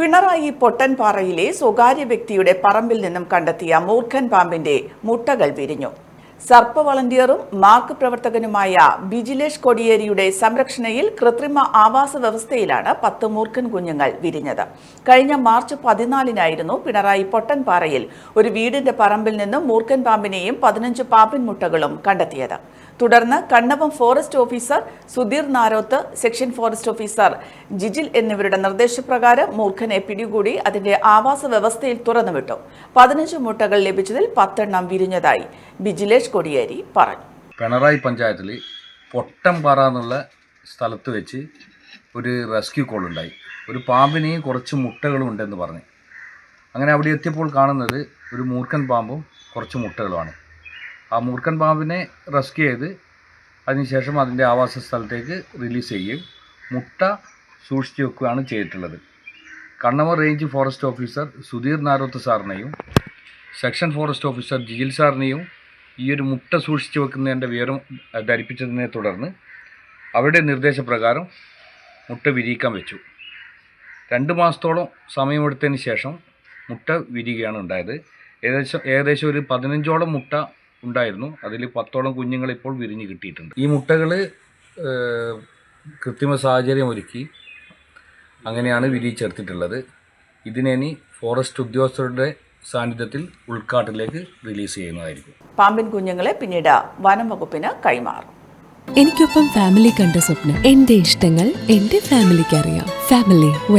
പിണറായി പൊട്ടൻപാറയിലെ സ്വകാര്യ വ്യക്തിയുടെ പറമ്പിൽ നിന്നും കണ്ടെത്തിയ മൂർഖൻ പാമ്പിന്റെ മുട്ടകൾ വിരിഞ്ഞു. സർപ്പ വളണ്ടിയറും മാർക്ക് പ്രവർത്തകനുമായ ബിജിലേഷ് കൊടിയേരിയുടെ സംരക്ഷണയിൽ കൃത്രിമ ആവാസ വ്യവസ്ഥയിലാണ് പത്ത് മൂർഖൻ കുഞ്ഞുങ്ങൾ വിരിഞ്ഞത്. കഴിഞ്ഞ മാർച്ച് പതിനാലിനായിരുന്നു പിണറായി പൊട്ടൻപാറയിൽ ഒരു വീടിന്റെ പറമ്പിൽ നിന്ന് മൂർഖൻ പാമ്പിനെയും പതിനഞ്ച് പാമ്പിൻ മുട്ടകളും കണ്ടെത്തിയത്. തുടർന്ന് Kannavam forest officer Sudheer Naroth section forest officer Jijil എന്നിവരുടെ നിർദ്ദേശപ്രകാരം മൂർഖനെ പിടികൂടി അതിന്റെ ആവാസ വ്യവസ്ഥയിൽ തുറന്നുവിട്ടു. പതിനഞ്ച് മുട്ടകൾ ലഭിച്ചതിൽ പത്തെണ്ണം വിരിഞ്ഞതായി. ബിജിലേഷ് കൊടിയേരി പറഞ്ഞു. പിണറായി പഞ്ചായത്തിൽ പൊട്ടംപാറ എന്നുള്ള സ്ഥലത്ത് വെച്ച് ഒരു റെസ്ക്യൂ കോൾ ഉണ്ടായി. ഒരു പാമ്പിനെയും കുറച്ച് മുട്ടകളും ഉണ്ടെന്ന് പറഞ്ഞു. അങ്ങനെ അവിടെ എത്തിയപ്പോൾ കാണുന്നത് ഒരു മൂർഖൻ പാമ്പും കുറച്ച് മുട്ടകളുമാണ്. ആ മൂർഖൻ പാമ്പിനെ റെസ്ക്യൂ ചെയ്ത് അതിനുശേഷം അതിന്റെ ആവാസ സ്ഥലത്തേക്ക് റിലീസ് ചെയ്യുകയും മുട്ട സൂക്ഷിച്ചു വെക്കുകയാണ് ചെയ്തിട്ടുള്ളത്. Kannavar range forest officer Sudheer Naroth സാറിനെയും section forest officer Jijil സാറിനെയും ഈ ഒരു മുട്ട സൂക്ഷിച്ചു വെക്കുന്നതിന്റെ വിവരം ധരിപ്പിച്ചതിനെ തുടർന്ന് അവരുടെ നിർദ്ദേശപ്രകാരം മുട്ട വിരിയിക്കാൻ വെച്ചു. രണ്ട് മാസത്തോളം സമയമെടുത്തതിന് ശേഷം മുട്ട വിരിയുകയാണ് ഉണ്ടായത്. ഏകദേശം ഏകദേശം ഒരു പതിനഞ്ചോളം മുട്ട ഉണ്ടായിരുന്നു. അതിൽ പത്തോളം കുഞ്ഞുങ്ങൾ ഇപ്പോൾ വിരിഞ്ഞ് കിട്ടിയിട്ടുണ്ട്. ഈ മുട്ടകൾ കൃത്രിമ സാഹചര്യം ഒരുക്കി അങ്ങനെയാണ് വിരിയിച്ചെടുത്തിട്ടുള്ളത്. ഇതിനെ ഫോറസ്റ്റ് ഉദ്യോഗസ്ഥരുടെ സാന്നിധ്യത്തിൽ ഉൾക്കാട്ടിലേക്ക് റിലീസ് ചെയ്യുന്നതായിരിക്കും. പാമ്പിൻ കുഞ്ഞുങ്ങളെ പിന്നീട് വനം വകുപ്പിന് കൈമാറും. എനിക്കൊപ്പം ഫാമിലി കണ്ട സ്വപ്നം എന്റെ ഇഷ്ടങ്ങൾ എന്റെ ഫാമിലിക്ക് അറിയാം. ഫാമിലി